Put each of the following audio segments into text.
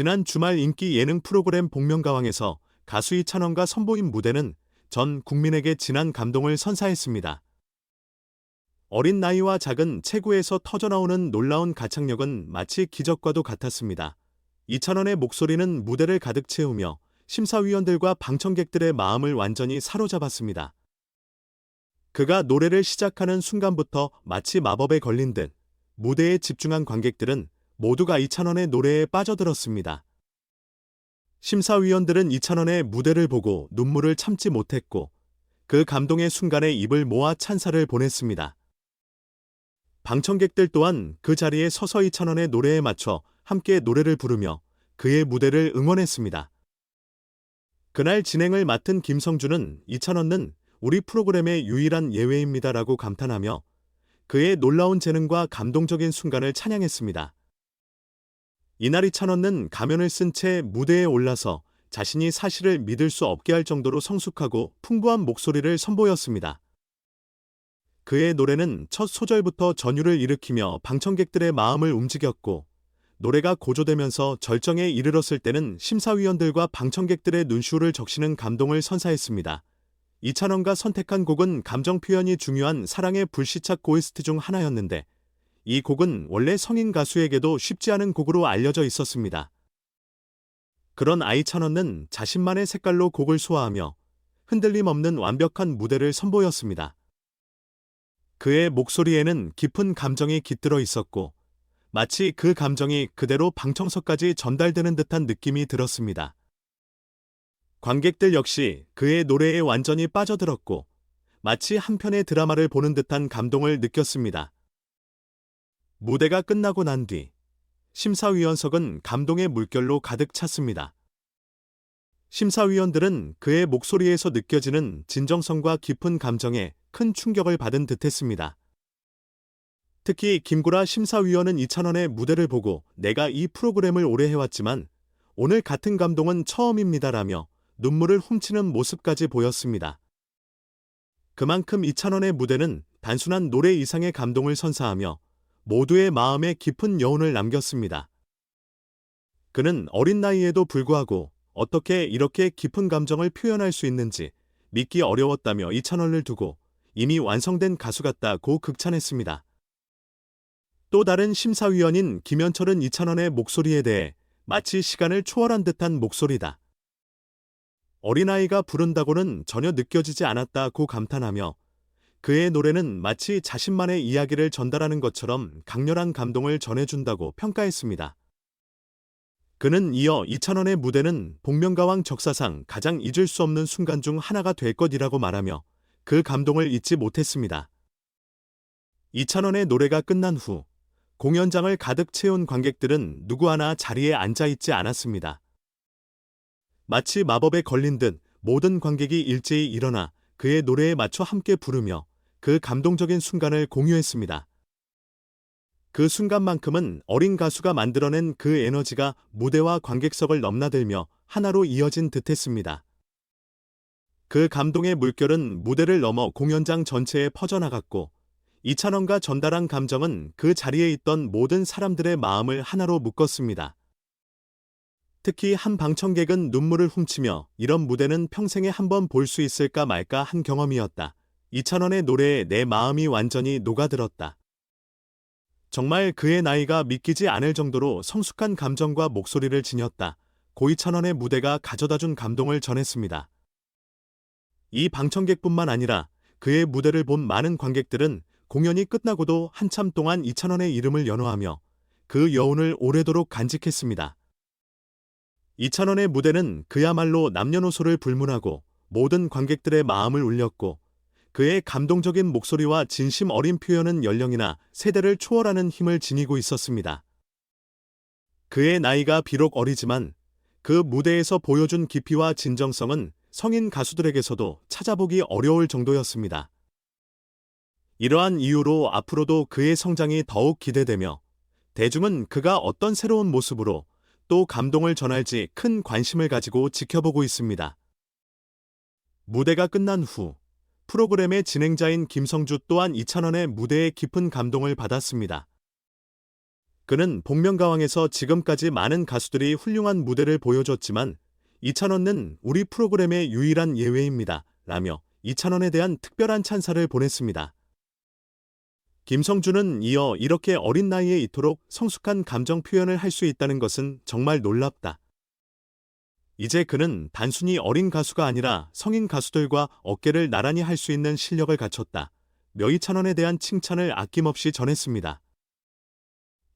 지난 주말 인기 예능 프로그램 복면가왕에서 가수 이찬원과 선보인 무대는 전 국민에게 진한 감동을 선사했습니다. 어린 나이와 작은 체구에서 터져나오는 놀라운 가창력은 마치 기적과도 같았습니다. 이찬원의 목소리는 무대를 가득 채우며 심사위원들과 방청객들의 마음을 완전히 사로잡았습니다. 그가 노래를 시작하는 순간부터 마치 마법에 걸린 듯 무대에 집중한 관객들은 모두가 이찬원의 노래에 빠져들었습니다. 심사위원들은 이찬원의 무대를 보고 눈물을 참지 못했고 그 감동의 순간에 입을 모아 찬사를 보냈습니다. 방청객들 또한 그 자리에 서서 이찬원의 노래에 맞춰 함께 노래를 부르며 그의 무대를 응원했습니다. 그날 진행을 맡은 김성주는 이찬원은 우리 프로그램의 유일한 예외입니다라고 감탄하며 그의 놀라운 재능과 감동적인 순간을 찬양했습니다. 이날 이 찬원은 가면을 쓴 채 무대에 올라서 자신이 사실을 믿을 수 없게 할 정도로 성숙하고 풍부한 목소리를 선보였습니다. 그의 노래는 첫 소절부터 전율을 일으키며 방청객들의 마음을 움직였고 노래가 고조되면서 절정에 이르렀을 때는 심사위원들과 방청객들의 눈시울을 적시는 감동을 선사했습니다. 이찬원가 선택한 곡은 감정 표현이 중요한 사랑의 불시착 OST 중 하나였는데 이 곡은 원래 성인 가수에게도 쉽지 않은 곡으로 알려져 있었습니다. 그런 아이찬원은 자신만의 색깔로 곡을 소화하며 흔들림 없는 완벽한 무대를 선보였습니다. 그의 목소리에는 깊은 감정이 깃들어 있었고 마치 그 감정이 그대로 방청석까지 전달되는 듯한 느낌이 들었습니다. 관객들 역시 그의 노래에 완전히 빠져들었고 마치 한 편의 드라마를 보는 듯한 감동을 느꼈습니다. 무대가 끝나고 난 뒤 심사위원석은 감동의 물결로 가득 찼습니다. 심사위원들은 그의 목소리에서 느껴지는 진정성과 깊은 감정에 큰 충격을 받은 듯했습니다. 특히 김구라 심사위원은 이찬원의 무대를 보고 내가 이 프로그램을 오래 해왔지만 오늘 같은 감동은 처음입니다라며 눈물을 훔치는 모습까지 보였습니다. 그만큼 이찬원의 무대는 단순한 노래 이상의 감동을 선사하며 모두의 마음에 깊은 여운을 남겼습니다. 그는 어린 나이에도 불구하고 어떻게 이렇게 깊은 감정을 표현할 수 있는지 믿기 어려웠다며 이찬원을 두고 이미 완성된 가수 같다고 극찬했습니다. 또 다른 심사위원인 김현철은 이찬원의 목소리에 대해 마치 시간을 초월한 듯한 목소리다. 어린아이가 부른다고는 전혀 느껴지지 않았다고 감탄하며 그의 노래는 마치 자신만의 이야기를 전달하는 것처럼 강렬한 감동을 전해준다고 평가했습니다. 그는 이어 이찬원의 무대는 복면가왕 적사상 가장 잊을 수 없는 순간 중 하나가 될 것이라고 말하며 그 감동을 잊지 못했습니다. 이찬원의 노래가 끝난 후 공연장을 가득 채운 관객들은 누구 하나 자리에 앉아 있지 않았습니다. 마치 마법에 걸린 듯 모든 관객이 일제히 일어나 그의 노래에 맞춰 함께 부르며 그 감동적인 순간을 공유했습니다. 그 순간만큼은 어린 가수가 만들어낸 그 에너지가 무대와 관객석을 넘나들며 하나로 이어진 듯했습니다. 그 감동의 물결은 무대를 넘어 공연장 전체에 퍼져나갔고 이찬원과 전달한 감정은 그 자리에 있던 모든 사람들의 마음을 하나로 묶었습니다. 특히 한 방청객은 눈물을 훔치며 이런 무대는 평생에 한 번 볼 수 있을까 말까 한 경험이었다. 이찬원의 노래에 내 마음이 완전히 녹아들었다. 정말 그의 나이가 믿기지 않을 정도로 성숙한 감정과 목소리를 지녔다. 고이찬원의 무대가 가져다준 감동을 전했습니다. 이 방청객뿐만 아니라 그의 무대를 본 많은 관객들은 공연이 끝나고도 한참 동안 이찬원의 이름을 연호하며 그 여운을 오래도록 간직했습니다. 이찬원의 무대는 그야말로 남녀노소를 불문하고 모든 관객들의 마음을 울렸고 그의 감동적인 목소리와 진심 어린 표현은 연령이나 세대를 초월하는 힘을 지니고 있었습니다. 그의 나이가 비록 어리지만 그 무대에서 보여준 깊이와 진정성은 성인 가수들에게서도 찾아보기 어려울 정도였습니다. 이러한 이유로 앞으로도 그의 성장이 더욱 기대되며 대중은 그가 어떤 새로운 모습으로 또 감동을 전할지 큰 관심을 가지고 지켜보고 있습니다. 무대가 끝난 후 프로그램의 진행자인 김성주 또한 이찬원의 무대에 깊은 감동을 받았습니다. 그는 복면가왕에서 지금까지 많은 가수들이 훌륭한 무대를 보여줬지만 이찬원은 우리 프로그램의 유일한 예외입니다. 라며 이찬원에 대한 특별한 찬사를 보냈습니다. 김성준은 이어 이렇게 어린 나이에 이토록 성숙한 감정 표현을 할 수 있다는 것은 정말 놀랍다. 이제 그는 단순히 어린 가수가 아니라 성인 가수들과 어깨를 나란히 할 수 있는 실력을 갖췄다. 며 이찬원에 대한 칭찬을 아낌없이 전했습니다.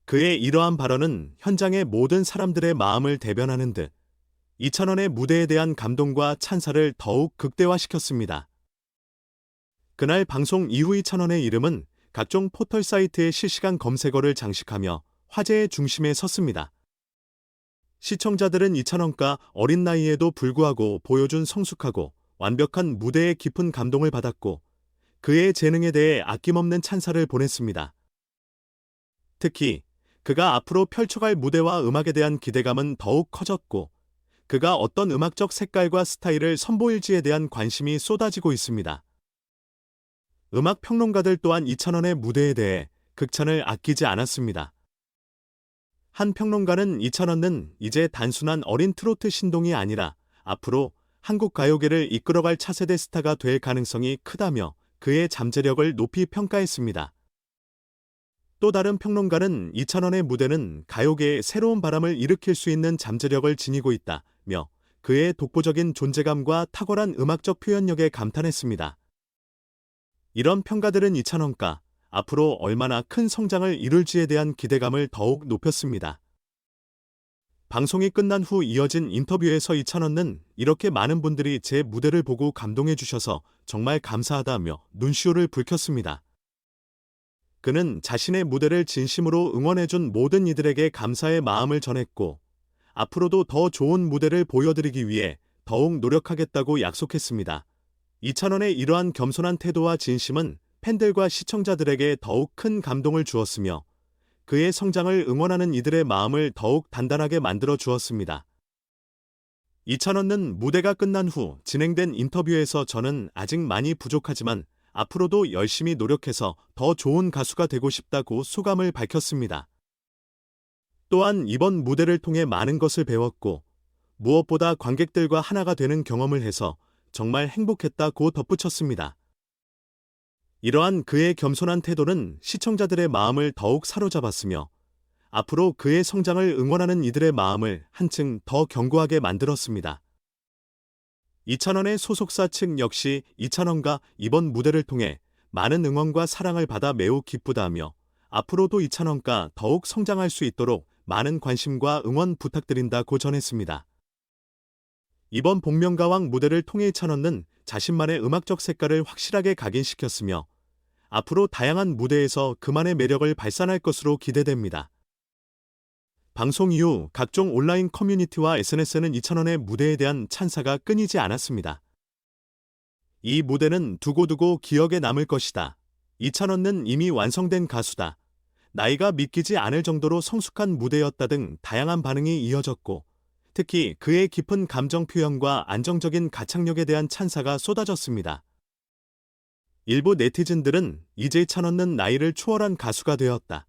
그의 이러한 발언은 현장의 모든 사람들의 마음을 대변하는 듯 이찬원의 무대에 대한 감동과 찬사를 더욱 극대화시켰습니다. 그날 방송 이후 이찬원의 이름은 각종 포털 사이트의 실시간 검색어를 장식하며 화제의 중심에 섰습니다. 시청자들은 이찬원과 어린 나이에도 불구하고 보여준 성숙하고 완벽한 무대의 깊은 감동을 받았고 그의 재능에 대해 아낌없는 찬사를 보냈습니다. 특히 그가 앞으로 펼쳐갈 무대와 음악에 대한 기대감은 더욱 커졌고 그가 어떤 음악적 색깔과 스타일을 선보일지에 대한 관심이 쏟아지고 있습니다. 음악 평론가들 또한 이찬원의 무대에 대해 극찬을 아끼지 않았습니다. 한 평론가는 이찬원은 이제 단순한 어린 트로트 신동이 아니라 앞으로 한국 가요계를 이끌어갈 차세대 스타가 될 가능성이 크다며 그의 잠재력을 높이 평가했습니다. 또 다른 평론가는 이찬원의 무대는 가요계에 새로운 바람을 일으킬 수 있는 잠재력을 지니고 있다며 그의 독보적인 존재감과 탁월한 음악적 표현력에 감탄했습니다. 이런 평가들은 이찬원과 앞으로 얼마나 큰 성장을 이룰지에 대한 기대감을 더욱 높였습니다. 방송이 끝난 후 이어진 인터뷰에서 이찬원은 이렇게 많은 분들이 제 무대를 보고 감동해 주셔서 정말 감사하다며 눈시울을 붉혔습니다. 그는 자신의 무대를 진심으로 응원해준 모든 이들에게 감사의 마음을 전했고 앞으로도 더 좋은 무대를 보여드리기 위해 더욱 노력하겠다고 약속했습니다. 이찬원의 이러한 겸손한 태도와 진심은 팬들과 시청자들에게 더욱 큰 감동을 주었으며 그의 성장을 응원하는 이들의 마음을 더욱 단단하게 만들어 주었습니다. 이찬원은 무대가 끝난 후 진행된 인터뷰에서 저는 아직 많이 부족하지만 앞으로도 열심히 노력해서 더 좋은 가수가 되고 싶다고 소감을 밝혔습니다. 또한 이번 무대를 통해 많은 것을 배웠고 무엇보다 관객들과 하나가 되는 경험을 해서 정말 행복했다고 덧붙였습니다. 이러한 그의 겸손한 태도는 시청자들의 마음을 더욱 사로잡았으며 앞으로 그의 성장을 응원하는 이들의 마음을 한층 더 견고하게 만들었습니다. 이찬원의 소속사 측 역시 이찬원과 이번 무대를 통해 많은 응원과 사랑을 받아 매우 기쁘다며 앞으로도 이찬원과 더욱 성장할 수 있도록 많은 관심과 응원 부탁드린다고 전했습니다. 이번 복면가왕 무대를 통해 이찬원은 자신만의 음악적 색깔을 확실하게 각인시켰으며 앞으로 다양한 무대에서 그만의 매력을 발산할 것으로 기대됩니다. 방송 이후 각종 온라인 커뮤니티와 SNS는 이찬원의 무대에 대한 찬사가 끊이지 않았습니다. 이 무대는 두고두고 기억에 남을 것이다. 이찬원은 이미 완성된 가수다. 나이가 믿기지 않을 정도로 성숙한 무대였다 등 다양한 반응이 이어졌고 특히 그의 깊은 감정 표현과 안정적인 가창력에 대한 찬사가 쏟아졌습니다. 일부 네티즌들은 이제 찬원은 나이를 초월한 가수가 되었다.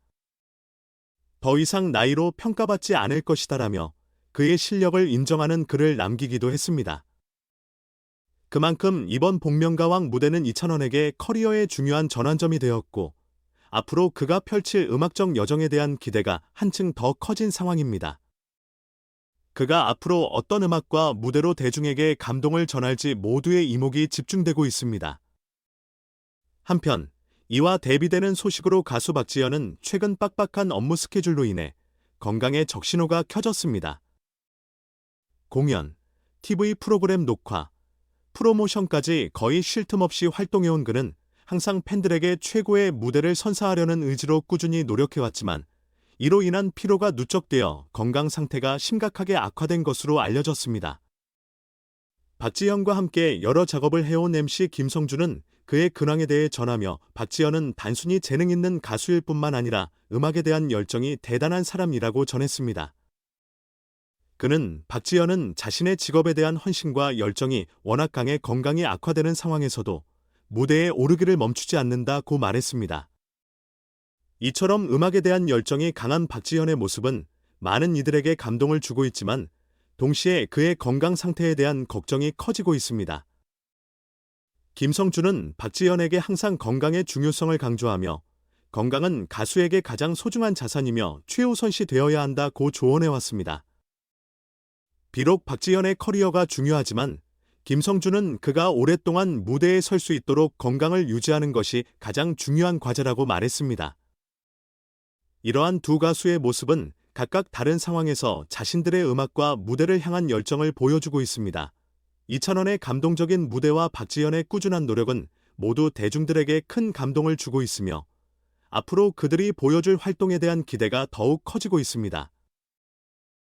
더 이상 나이로 평가받지 않을 것이다라며 그의 실력을 인정하는 글을 남기기도 했습니다. 그만큼 이번 복면가왕 무대는 이찬원에게 커리어의 중요한 전환점이 되었고 앞으로 그가 펼칠 음악적 여정에 대한 기대가 한층 더 커진 상황입니다. 그가 앞으로 어떤 음악과 무대로 대중에게 감동을 전할지 모두의 이목이 집중되고 있습니다. 한편 이와 대비되는 소식으로 가수 박지현은 최근 빡빡한 업무 스케줄로 인해 건강에 적신호가 켜졌습니다. 공연, TV 프로그램 녹화, 프로모션까지 거의 쉴 틈 없이 활동해온 그는 항상 팬들에게 최고의 무대를 선사하려는 의지로 꾸준히 노력해왔지만 이로 인한 피로가 누적되어 건강 상태가 심각하게 악화된 것으로 알려졌습니다. 박지현과 함께 여러 작업을 해온 MC 김성준은 그의 근황에 대해 전하며 박지현은 단순히 재능 있는 가수일 뿐만 아니라 음악에 대한 열정이 대단한 사람이라고 전했습니다. 그는 박지현은 자신의 직업에 대한 헌신과 열정이 워낙 강해 건강이 악화되는 상황에서도 무대에 오르기를 멈추지 않는다고 말했습니다. 이처럼 음악에 대한 열정이 강한 박지현의 모습은 많은 이들에게 감동을 주고 있지만 동시에 그의 건강 상태에 대한 걱정이 커지고 있습니다. 김성준은 박지현에게 항상 건강의 중요성을 강조하며 건강은 가수에게 가장 소중한 자산이며 최우선시 되어야 한다고 조언해 왔습니다. 비록 박지현의 커리어가 중요하지만 김성준은 그가 오랫동안 무대에 설 수 있도록 건강을 유지하는 것이 가장 중요한 과제라고 말했습니다. 이러한 두 가수의 모습은 각각 다른 상황에서 자신들의 음악과 무대를 향한 열정을 보여주고 있습니다. 이찬원의 감동적인 무대와 박지현의 꾸준한 노력은 모두 대중들에게 큰 감동을 주고 있으며 앞으로 그들이 보여줄 활동에 대한 기대가 더욱 커지고 있습니다.